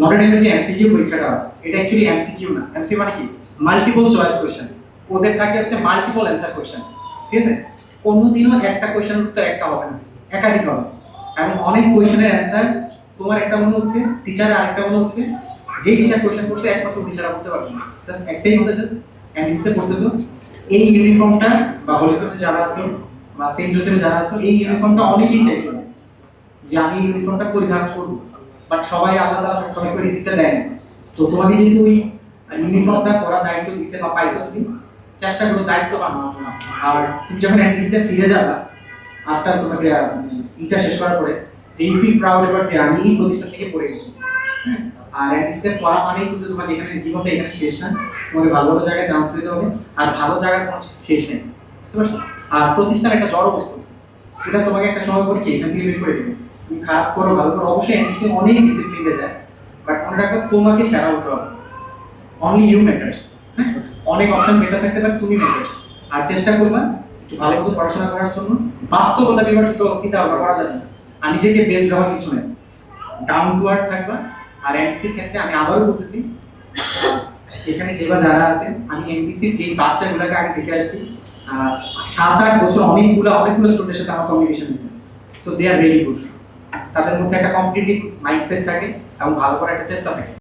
Notre ডেমের যে MCQ পরীক্ষাটা, এটা অ্যাকচুয়ালি এমসিকিউ না। এমসি মানে কি? মাল্টিপল চয়েস কোয়েশ্চেন ওদের থাকে হচ্ছে মাল্টিপল অ্যান্সার কোয়েশ্চেন ঠিক আছে? কোনোদিনও একটা কোয়েশ্চেন উত্তর একটা হবে না। একাধিক হবে। এবং অনেক কোয়েশ্চেনের অ্যান্সার তোমার একটা মনে হচ্ছে টিচার আরেকটা মনে হচ্ছে, যে টিচার কোয়েশ্চেন করছে, একমাত্র টিচাররা বলতে পারবে না। জাস্ট একটাই মধ্যে জাস্ট অ্যান্সারতে পড়তেছো এই ইউনিফর্মটা বা হলিক্রসে যারা আছো, বা সেন্ট জোসেফে যারা আছো, এই ইউনিফর্মটা অনেকেই চাইছিল যে আমি ইউনিফর্মটা পরিধান করব। বাট সবাই আল্লাহ তাআলা সবাই করে রিজিকটা দেয় না। তো তোমাকে যেহেতু ওই ইউনিফর্মটা পরার দায়িত্ব দিচ্ছে বা পাইছো তুমি, চেষ্টা করো দায়িত্ব পালন করো। আর তুমি যখন এনডিসিতে ফিরে যাবা আফটার তোমাকে ইটা শেষ করার পরে যে ইউ ফিল প্রাউড এবার যে আমি এই প্রতিষ্ঠান থেকে পড়ে গেছি হ্যাঁ? আর এনডিসিতে পড়া মানেই কিন্তু তোমার যেখানে জীবনটা এখানে শেষ না, তোমাকে ভালো ভালো জায়গায় চান্স পেতে হবে, আর ভালো জায়গার কোনো শেষ নেই বুঝতে পারছ আর প্রতিষ্ঠান একটা জড় বস্তু এটা তোমাকে একটা সময় পরে এখান থেকে বের করে দেবে খারাপ করো, ভালো করো, অবশ্যই এনডিসি অনেক ডিসিপ্লিনে যায়। বাট মনে রাখো তোমাকে সেরা হতে হবে। অনলি ইউ ম্যাটার্স অনেক অপশন বেটার থাকতে পারে, তুমি ম্যাটার্স আর চেষ্টা করবা একটু ভালো মতো পড়াশোনা করার জন্য। বাস্তবতা তো চিন্তা ভাবনা করা যাচ্ছে। আর নিজেকে বেস্ট দেওয়ার কিছু নেই। ডাউন টু আর্থ থাকবা। আর এমপিসির ক্ষেত্রে আমি আবারও বলতেছি এখানে যেবা যারা আছে আমি এমপিসির যে বাচ্চাগুলোকে আগে দেখে আসছি সাত আট বছর অনেকগুলো অনেকগুলো স্টুডেন্টের সাথে আমার কমিউনিকেশন হয়েছে। So they are very good তাদের মধ্যে একটা কম্পিটিটিভ মাইন্ডসেট থাকে এবং ভালো করার একটা চেষ্টা থাকে।